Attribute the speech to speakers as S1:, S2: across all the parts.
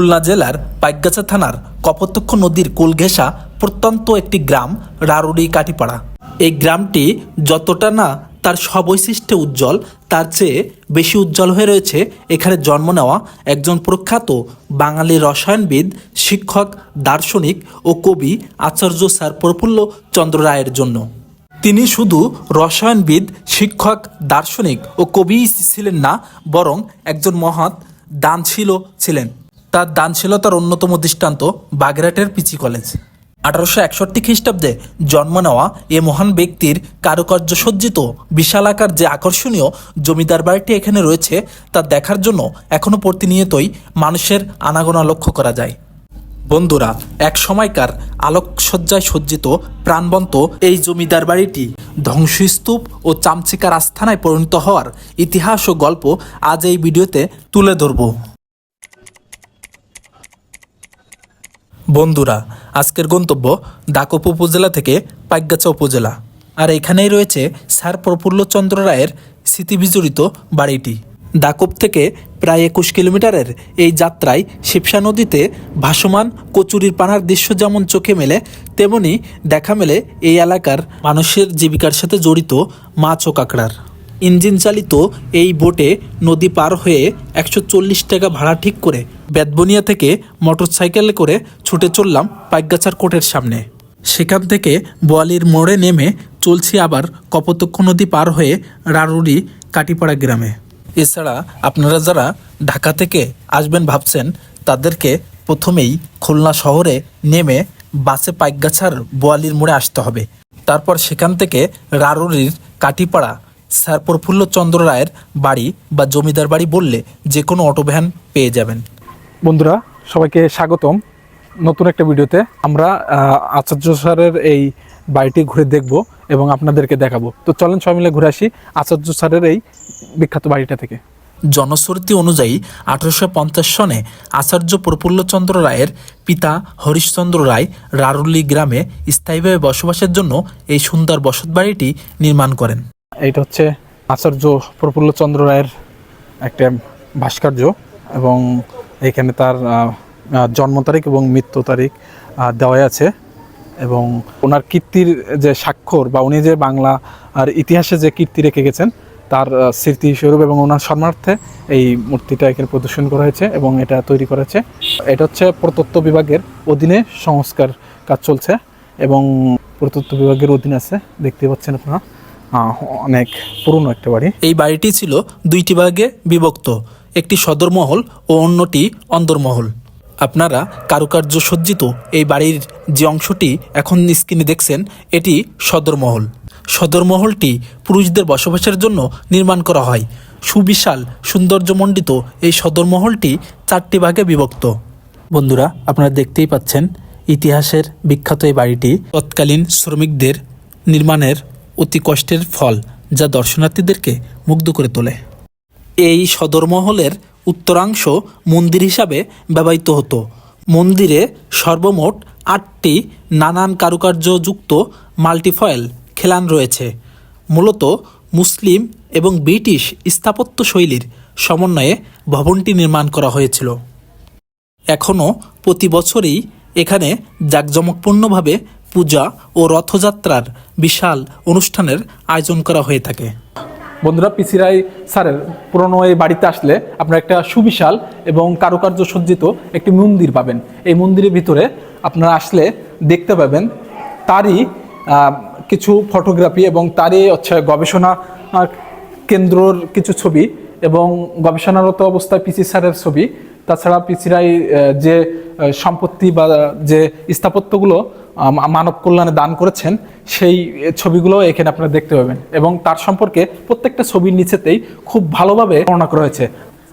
S1: খুলনা জেলার পাইকগাছা থানার কপোতক্ষ নদীর কোল ঘেঁষা প্রত্যন্ত একটি গ্রাম রারুরি কাটিপাড়া। এই গ্রামটি যতটা না তার স্ববৈশিষ্ট্যে উজ্জ্বল, তার চেয়ে বেশি উজ্জ্বল হয়ে রয়েছে এখানে জন্ম নেওয়া একজন প্রখ্যাত বাঙালি রসায়নবিদ, শিক্ষক, দার্শনিক ও কবি আচার্য স্যার প্রফুল্ল চন্দ্র রায়ের জন্য। তিনি শুধু রসায়নবিদ, শিক্ষক, দার্শনিক ও কবি ছিলেন না, বরং একজন মহৎ দানশীলও ছিলেন। তার দানশীলতার অন্যতম দৃষ্টান্ত বাগেরহাটের পিচি কলেজ। আঠারোশো একষট্টি খ্রিস্টাব্দে জন্ম নেওয়া এ মহান ব্যক্তির কারুকার্য সজ্জিত বিশালাকার যে আকর্ষণীয় জমিদার বাড়িটি এখানে রয়েছে তা দেখার জন্য এখনও প্রতিনিয়তই মানুষের আনাগোনা লক্ষ্য করা যায়। বন্ধুরা, এক সময়কার আলোকসজ্জায় সজ্জিত প্রাণবন্ত এই জমিদার বাড়িটি ধ্বংসস্তূপ ও চামচিকার আস্থানায় পরিণত হওয়ার ইতিহাস ও গল্প আজ এই ভিডিওতে তুলে ধরব। বন্ধুরা, আজকের গন্তব্য দাকপ উপজেলা থেকে পাইকগাছা উপজেলা। আর এখানেই রয়েছে স্যার প্রফুল্লচন্দ্র রায়ের স্মৃতিবিজড়িত বাড়িটি। দাকপ থেকে প্রায় একুশ কিলোমিটারের এই যাত্রায় শিবসা নদীতে ভাসমান কচুরির পানার দৃশ্য যেমন চোখে মেলে, তেমনি দেখা মেলে এই এলাকার মানুষের জীবিকার সাথে জড়িত মাছ ও কাঁকড়ার ইঞ্জিন চালিত এই বোটে নদী পার হয়ে একশো চল্লিশ টাকা ভাড়া ঠিক করে বেতবনিয়া থেকে মোটরসাইকেলে করে ছুটে চললাম পাইকগাছার কোটের সামনে। সেখান থেকে বোয়ালির মোড়ে নেমে চলছি আবার কপোতক্ষ নদী পার হয়ে রারুরি কাটিপাড়া গ্রামে। এছাড়া আপনারা যারা ঢাকা থেকে আসবেন ভাবছেন, তাদেরকে প্রথমেই খুলনা শহরে নেমে বাসে পাইকগাছার বোয়ালির মোড়ে আসতে হবে। তারপর সেখান থেকে রারুরির কাটিপাড়া স্যার প্রফুল্ল চন্দ্র রায়ের বাড়ি বা জমিদার বাড়ি বললে যে কোনো অটো ভ্যান পেয়ে যাবেন।
S2: বন্ধুরা সবাইকে স্বাগতম নতুন একটা ভিডিওতে। আমরা আচার্য স্যারের এই বাড়িটি ঘুরে দেখব এবং আপনাদেরকে দেখাবো। তো চলেন সবাই মিলে ঘুরে আসি আচার্য স্যারের এই বিখ্যাত বাড়িটা থেকে।
S1: জনশ্রুতি অনুযায়ী আঠারোশো পঞ্চাশ সনে আচার্য প্রফুল্লচন্দ্র রায়ের পিতা হরিশচন্দ্র রায় রারুলি গ্রামে স্থায়ীভাবে বসবাসের জন্য এই সুন্দর বসতবাড়িটি নির্মাণ করেন।
S2: এইটা হচ্ছে আচার্য প্রফুল্লচন্দ্র রায়ের একটা ভাস্কর্য এবং এখানে তার জন্ম তারিখ এবং মৃত্যু তারিখ আহ, দেওয়াই আছে। এবং ওনার কীর্তির যে স্বাক্ষর বা উনি যে বাংলা আর ইতিহাসে যে কীর্তি রেখে গেছেন তার স্মৃতিস্বরূপ এবং ওনার সম্মানার্থে এই মূর্তিটা এখানে প্রদর্শন করা হয়েছে এবং এটা তৈরি করা হয়েছে। এটা হচ্ছে প্রতত্ত্ব বিভাগের অধীনে সংস্কার কাজ চলছে এবং প্রতত্ত্ব বিভাগের অধীনে আছে দেখতে পাচ্ছেন আপনারা। অনেক পুরনো একটা বাড়ি।
S1: এই বাড়িটি ছিল দুইটি ভাগে বিভক্ত, একটি সদরমহল ও অন্যটি অন্দরমহল আপনারা কারুকার্য সজ্জিত এই বাড়ির যে অংশটি এখন স্ক্রিনে দেখছেন, এটি সদরমহল। সদরমহলটি পুরুষদের বসবাসের জন্য নির্মাণ করা হয়। সুবিশাল, সৌন্দর্যমণ্ডিত এই সদরমহলটি চারটি ভাগে বিভক্ত। বন্ধুরা, আপনারা দেখতেই পাচ্ছেন ইতিহাসের বিখ্যাত এই বাড়িটি। তৎকালীন শ্রমিকদের নির্মাণের অতি কষ্টের ফল যা দর্শনার্থীদেরকে মুগ্ধ করে তোলে। এই সদরমহলের উত্তরাংশ মন্দির হিসাবে ব্যবহৃত হতো। মন্দিরে সর্বমোট আটটি নানান কারুকার্যযুক্ত মাল্টিফয়েল খেলান রয়েছে। মূলত মুসলিম এবং ব্রিটিশ স্থাপত্য শৈলীর সমন্বয়ে ভবনটি নির্মাণ করা হয়েছিল। এখনও প্রতি বছরই এখানে জাঁকজমকপূর্ণভাবে পূজা ও রথযাত্রার বিশাল অনুষ্ঠানের আয়োজন করা হয়ে থাকে।
S2: বন্ধুরা পিসিরাই স্যারের পুরনো এই বাড়িতে আসলে আপনারা একটা সুবিশাল এবং কারুকার্য সজ্জিত একটি মন্দির পাবেন। এই মন্দিরের ভিতরে আপনারা আসলে দেখতে পাবেন তারই কিছু ফটোগ্রাফি এবং তারই হচ্ছে গবেষণা কেন্দ্রর কিছু ছবি এবং গবেষণারত অবস্থায় পিসি স্যারের ছবি। তাছাড়া পিসিরাই যে সম্পত্তি বা, যে স্থাপত্যগুলো মানব কল্যাণে দান করেছেন সেই ছবিগুলো এখানে আপনারা দেখতে পাবেন। এবং তার সম্পর্কে প্রত্যেকটা ছবির নিচেতেই খুব ভালোভাবে বর্ণনা করা হয়েছে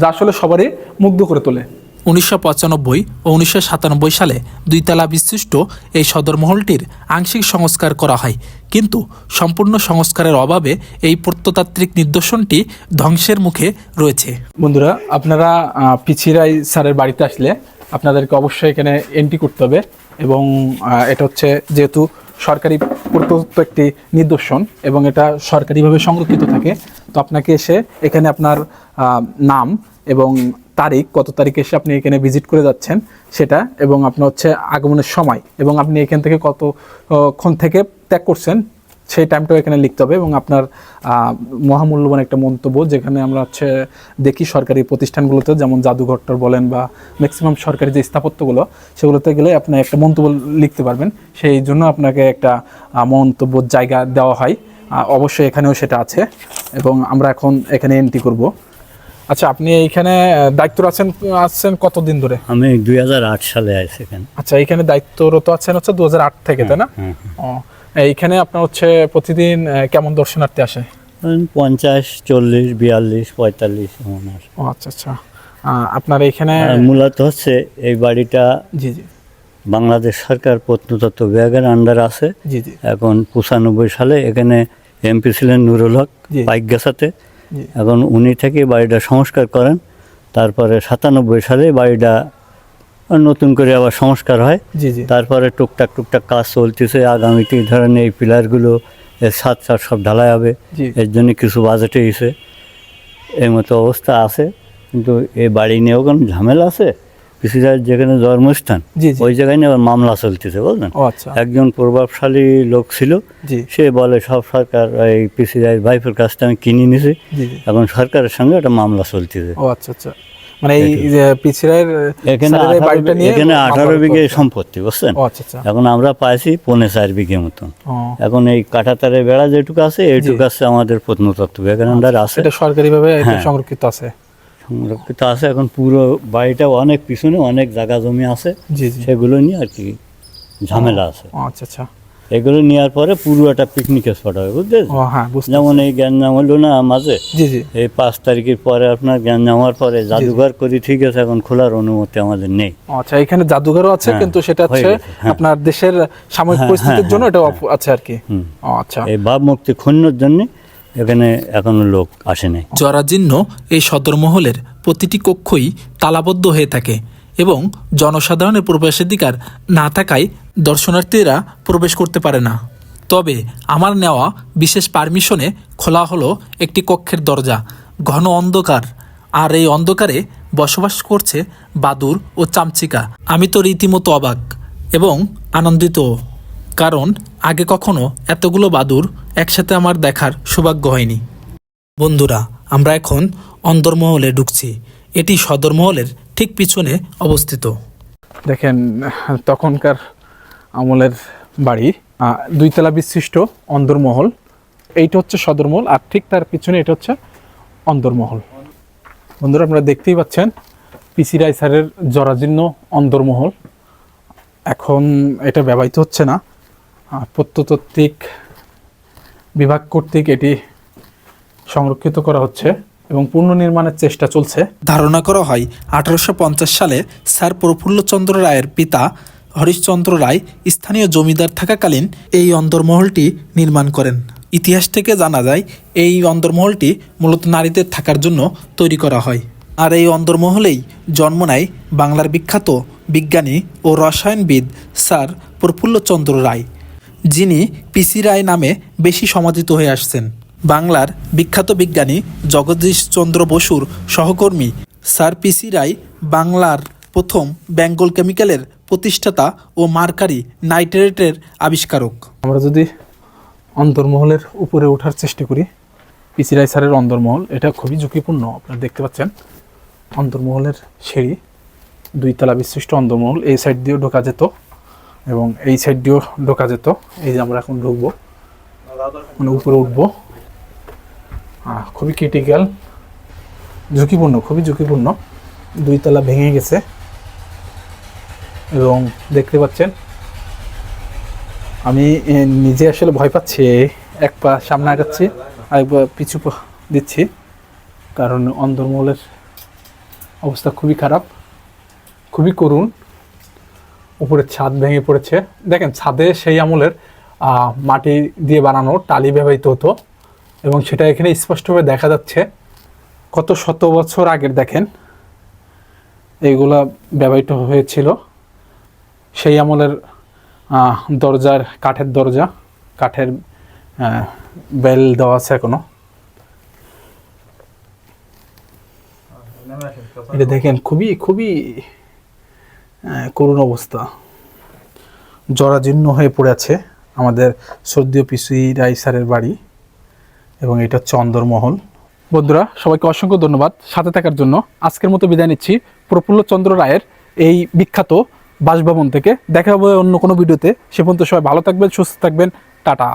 S2: যা আসলে সবারই মুগ্ধ করে তোলে।
S1: উনিশশো পঁচানব্বই ও উনিশশো সাতানব্বই সালে দুইতলা বিশিষ্ট এই সদরমহলটির আংশিক সংস্কার করা হয়। কিন্তু সম্পূর্ণ সংস্কারের অভাবে এই প্রত্নতাত্ত্বিক নিদর্শনটি ধ্বংসের মুখে রয়েছে।
S2: বন্ধুরা আপনারা পিছিরাই স্যারের বাড়িতে আসলে আপনাদেরকে অবশ্যই এখানে এন্ট্রি করতে হবে। এবং এটা হচ্ছে যেহেতু সরকারি প্রদত্ত একটি নিদর্শন এবং এটা সরকারিভাবে সংরক্ষিত থাকে, তো আপনাকে এসে এখানে আপনার নাম এবং তারিখ, কত তারিখে এসে আপনি এখানে ভিজিট করে যাচ্ছেন সেটা এবং আপনার হচ্ছে আগমনের সময় এবং আপনি এখান থেকে কতক্ষণ থেকে ত্যাগ করছেন সেই টাইমটাও এখানে লিখতে হবে এবং আপনার মহামূল্যবান একটা মন্তব্য যেখানে আমরা হচ্ছে দেখি সরকারি প্রতিষ্ঠানগুলোতে যেমন জাদুঘরটার বলেন বা ম্যাক্সিমাম সরকারি যে স্থাপত্যগুলো সেগুলোতে গেলে আপনি একটা মন্তব্য লিখতে পারবেন। সেই জন্য আপনাকে একটা মন্তব্য জায়গা দেওয়া হয়। অবশ্যই এখানেও সেটা আছে এবং আমরা এখন এখানে এন্ট্রি করব। আচ্ছা আপনি এইখানে দায়িত্ব আছেন আছেন কতদিন ধরে?
S3: আমি দুই হাজার আট সালে আসি এখানে।
S2: আচ্ছা এখানে দায়িত্বরত আছেন হচ্ছে দুই হাজার আট থেকে তাই না?
S3: হ্যাঁ,
S2: ও এইখানে আপনার হচ্ছে প্রতিদিন কেমন দর্শনার্থী আসে?
S3: পঞ্চাশ চল্লিশ বিয়াল্লিশ পঁয়তাল্লিশ এমন
S2: ও আচ্ছা আচ্ছা। আপনার এইখানে
S3: মূলত হচ্ছে এই বাড়িটা
S2: জি জি।
S3: বাংলাদেশ সরকার প্রত্নতত্ত্ব বিভাগের আন্ডার আছে।
S2: জি জি।
S3: এখন পঁচানব্বই সালে এখানে এমপি ছিলেন নুরুল হক। পাইকগাছাতে। এখন উনি থেকে বাড়িটা সংস্কার করেন। তারপরে সাতানব্বই সালে বাড়িটা নতুন করে আবার সংস্কার হয়। তারপরে টুকটাক টুকটাক কাজ চলতেছে। আগামীতে এই ধরনের এই পিলারগুলো এর সাত সাত সব ঢালাই হবে। এর জন্য কিছু বাজেটে এসে এই মতো অবস্থা আছে। কিন্তু এই বাড়ি নিয়েও কোনো ঝামেলা আছে? পিসিরার যেখানে জন্মস্থান। ওই জায়গায় নিয়ে আবার মামলা চলতেছে বুঝলেন
S2: আচ্ছা।
S3: একজন প্রভাবশালী লোক ছিল সে বলে সব সরকার এই পিসিরাই ভাইফের কাছ থেকে আমি কিনে নিছি এখন সরকারের সঙ্গে একটা মামলা চলতেছে।
S2: আচ্ছা আচ্ছা। মানে এই পিছিরায়ের
S3: এখানে
S2: স্যারের এই
S3: 18
S2: বাড়িটা নিয়ে
S3: এখানে আঠারো বিঘে সম্পত্তি বুঝছেন?
S2: আচ্ছা আচ্ছা।
S3: এখন আমরা পাইছি পৌনে চার বিঘে মতন। এখন এই কাঁটাতারে বেড়া যেটুকু আছে এইটুকু আছে আমাদের প্রত্নতত্ত্ব। বিভাগের আছে?
S2: এটা সরকারিভাবে
S3: হ্যাঁ।
S2: সংরক্ষিত আছে?
S3: সংরক্ষিত আছে এখন পুরো বাড়িটা অনেক পিছনে অনেক জায়গা জমি আছে। সেগুলো নিয়ে আর কি ঝামেলা আছে।
S2: আচ্ছা আচ্ছা।
S3: এগুলো নেওয়ার পরে পুরো একটা পিকনিক স্পট হবে বুঝতে
S2: ও হ্যাঁ
S3: যেমন এই গ্যাঞ্জাম হলো না মাঝে?
S2: জি জি।
S3: এই পাঁচ তারিখের পরে আপনার গ্যাঞ্জাম হওয়ার পরে জাদুঘর করি ঠিক আছে এখন খোলার অনুমতি আমাদের নেই।
S2: আচ্ছা এখানে জাদুঘরও আছে
S3: হ্যাঁ,
S2: কিন্তু সেটা হচ্ছে
S3: হয়ে।
S2: আপনার দেশের সাময়িক পরিস্থিতির জন্য এটা আছে আর কি।
S3: হুম।
S2: আচ্ছা।
S3: এই ভাব মুক্তি ক্ষুণ্ণর জন্য এখানে এখনও লোক আসে নাই।
S1: জরাজীর্ণ এই সদরমহলের প্রতিটি কক্ষই তালাবদ্ধ হয়ে থাকে। এবং জনসাধারণের প্রবেশাধিকার না থাকায় দর্শনার্থীরা প্রবেশ করতে পারে না। তবে আমার নেওয়া বিশেষ পারমিশনে খোলা হলো একটি কক্ষের দরজা, ঘন অন্ধকার। আর এই অন্ধকারে বসবাস করছে বাদুর ও চামচিকা। আমি তো রীতিমতো অবাক এবং আনন্দিত, কারণ আগে কখনো এতগুলো বাদুর একসাথে আমার দেখার সৌভাগ্য হয়নি। বন্ধুরা, আমরা এখন অন্দরমহলে ঢুকছি। এটি সদরমহলের ঠিক পিছনে অবস্থিত।
S2: দেখেন, তখনকার আমলের বাড়ি দুইতলা বিশিষ্ট অন্দরমহল। এইটা হচ্ছে সদরমহল, আর ঠিক তার পিছনে এটা হচ্ছে অন্দরমহল। বন্ধুরা, আপনারা দেখতেই পাচ্ছেন, পিসি রায় স্যারের জরাজীর্ণ অন্দরমহল। এখন এটা ব্যবহৃত হচ্ছে না। প্রত্নতাত্ত্বিক বিভাগ কর্তৃক এটি সংরক্ষিত করা হচ্ছে। এবং পুনর্নির্মাণের চেষ্টা চলছে।
S1: ধারণা করা হয়, আঠারোশো পঞ্চাশ সালে স্যার প্রফুল্লচন্দ্র রায়ের পিতা হরিশচন্দ্র রায় স্থানীয় জমিদার থাকাকালীন এই অন্দরমহলটি নির্মাণ করেন। ইতিহাস থেকে জানা যায়, এই অন্দরমহলটি মূলত নারীদের থাকার জন্য তৈরি করা হয়। আর এই অন্দরমহলেই জন্ম নেয় বাংলার বিখ্যাত বিজ্ঞানী ও রসায়নবিদ স্যার প্রফুল্লচন্দ্র রায়, যিনি পিসি রায় নামে বেশি সমাদিত হয়ে আসছেন। বাংলার বিখ্যাত বিজ্ঞানী জগদীশ চন্দ্র বসুর সহকর্মী স্যার পিসি রায় বাংলার প্রথম বেঙ্গল কেমিক্যালের প্রতিষ্ঠাতা ও মার্কারি নাইট্রেটের আবিষ্কারক।
S2: আমরা যদি অন্তর্মহলের উপরে ওঠার চেষ্টা করি পিসি রায় স্যারের অন্দরমহল এটা খুবই ঝুঁকিপূর্ণ, আপনারা দেখতে পাচ্ছেন। অন্তর্মহলের সিঁড়ি, দুইতলা বিশিষ্ট অন্দরমহল এই সাইড দিয়েও ঢোকা যেত এবং এই সাইড দিয়েও ঢোকা যেত। এই যে আমরা এখন ঢুকবো মানে উপরে উঠবো। খুবই ক্রিটিক্যাল ঝুঁকিপূর্ণ, খুবই ঝুঁকিপূর্ণ। দুই তলা ভেঙে গেছে। এবং দেখতে পাচ্ছেন, আমি নিজে আসলে ভয় পাচ্ছি, এক পা সামনে আগাচ্ছি আর এক পা পিছু দিচ্ছি, কারণ অন্দরমহলের অবস্থা খুবই খারাপ, খুবই করুণ। উপরে ছাদ ভেঙে পড়েছে। দেখেন, ছাদে সেই আমলের মাটি দিয়ে বানানো, টালি ব্যবহৃত হতো। এবং সেটা এখানে স্পষ্টভাবে দেখা যাচ্ছে। কত শত বছর আগের দেখেন এইগুলা ব্যবহৃত হয়েছিল। সেই আমলের দরজার, কাঠের দরজা, কাঠের বেল দেওয়া আছে এখনও। এটা দেখেন খুবই খুবই করুণ অবস্থা। জরাজীর্ণ হয়ে পড়ে আছে আমাদের সর্দীয় পিসি রাই স্যারের বাড়ি। এবং এটা হচ্ছে অন্দরমহল। বন্ধুরা, সবাইকে অসংখ্য ধন্যবাদ। সাথে থাকার জন্য আজকের মতো বিদায় নিচ্ছি। প্রফুল্ল চন্দ্র রায়ের এই বিখ্যাত বাসভবন থেকে। দেখা হবে অন্য কোনো ভিডিওতে। সে পর্যন্ত সবাই ভালো থাকবেন, সুস্থ থাকবেন। টাটা।